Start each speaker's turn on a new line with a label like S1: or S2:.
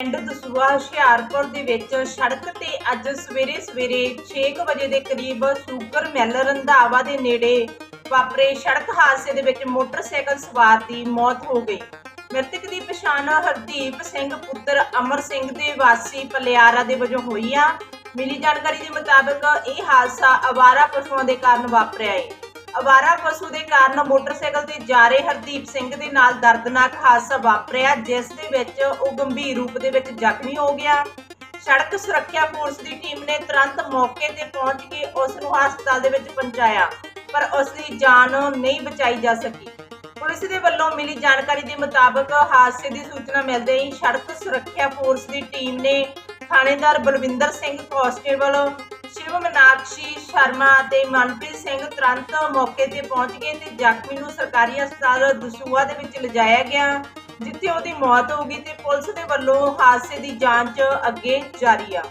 S1: ਪਿੰਡ ਦਸੂਆ ਹੁਸ਼ਿਆਰਪੁਰ ਦੇ ਵਿੱਚ ਸੜਕ ਤੇ ਅੱਜ ਸਵੇਰੇ ਸਵੇਰੇ 6 ਵਜੇ ਦੇ ਕਰੀਬ ਸ਼ੂਗਰ ਮਿਲ ਰੰਧਾਵਾ ਦੇ ਨੇੜੇ ਵਾਪਰੇ ਸੜਕ ਹਾਦਸੇ ਦੇ ਵਿੱਚ ਮੋਟਰਸਾਈਕਲ ਸਵਾਰ ਦੀ ਮੌਤ ਹੋ ਗਈ। ਮ੍ਰਿਤਕ ਦੀ ਪਛਾਣ ਹਰਦੀਪ ਸਿੰਘ, ਪੁੱਤਰ ਅਮਰ ਸਿੰਘ ਦੇ ਵਾਸੀ ਪਲਿਆਰਾ ਦੇ ਵਜੋਂ ਹੋਈ ਆ। ਮਿਲੀ ਜਾਣਕਾਰੀ ਦੇ ਮੁਤਾਬਕ ਇਹ ਹਾਦਸਾ ਅਵਾਰਾ ਪਸ਼ੂਆਂ ਦੇ ਕਾਰਨ ਵਾਪਰਿਆ ਹੈ ਅਵਾਰਾ ਪਸ਼ੂ ਦੇ ਕਾਰਨ ਮੋਟਰਸਾਈਕਲ ਤੇ ਜਾ ਰਹੇ ਹਰਦੀਪ ਸਿੰਘ ਦੇ ਨਾਲ ਦਰਦਨਾਕ ਹਾਦਸਾ ਵਾਪਰਿਆ, ਜਿਸ ਦੇ ਵਿੱਚ ਉਹ ਗੰਭੀਰ ਰੂਪ ਦੇ ਵਿੱਚ ਜ਼ਖਮੀ ਹੋ ਗਿਆ। ਸੜਕ ਸੁਰੱਖਿਆ ਫੋਰਸ ਦੀ ਟੀਮ ਨੇ ਤੁਰੰਤ ਮੌਕੇ ਤੇ ਪਹੁੰਚ ਕੇ ਉਸ ਨੂੰ ਹਸਪਤਾਲ ਦੇ ਵਿੱਚ ਪਹੁੰਚਾਇਆ, ਪਰ ਉਸ ਦੀ ਜਾਨ ਨਹੀਂ ਬਚਾਈ ਜਾ ਸਕੀ। ਪੁਲਿਸ ਦੇ ਵੱਲੋਂ ਮਿਲੀ ਜਾਣਕਾਰੀ ਦੇ ਮੁਤਾਬਕ ਹਾਦਸੇ ਦੀ ਸੂਚਨਾ ਮਿਲਦੇ ਹੀ ਸੜਕ ਸੁਰੱਖਿਆ ਫੋਰਸ ਦੀ ਟੀਮ ਨੇ ਥਾਣੇਦਾਰ ਬਲਵਿੰਦਰ ਸਿੰਘ, ਕਾਂਸਟੇਬਲ ਸ਼ਿਵ ਮਨਾਕਸ਼ੀ ਸ਼ਰਮਾ ਅਤੇ ਮਨਪ੍ਰੀਤ ਸਿੰਘ ਤੁਰੰਤ ਮੌਕੇ ਤੇ ਪਹੁੰਚ ਗਏ ਤੇ ਜ਼ਖਮੀ ਨੂੰ ਸਰਕਾਰੀ ਹਸਪਤਾਲ ਦਸੂਆ ਦੇ ਵਿੱਚ ਲਿਜਾਇਆ ਗਿਆ, ਜਿੱਥੇ ਉਹਦੀ ਮੌਤ ਹੋ ਗਈ ਤੇ ਪੁਲਿਸ ਦੇ ਵੱਲੋਂ ਹਾਦਸੇ ਦੀ ਜਾਂਚ ਅੱਗੇ ਜਾਰੀ ਆ।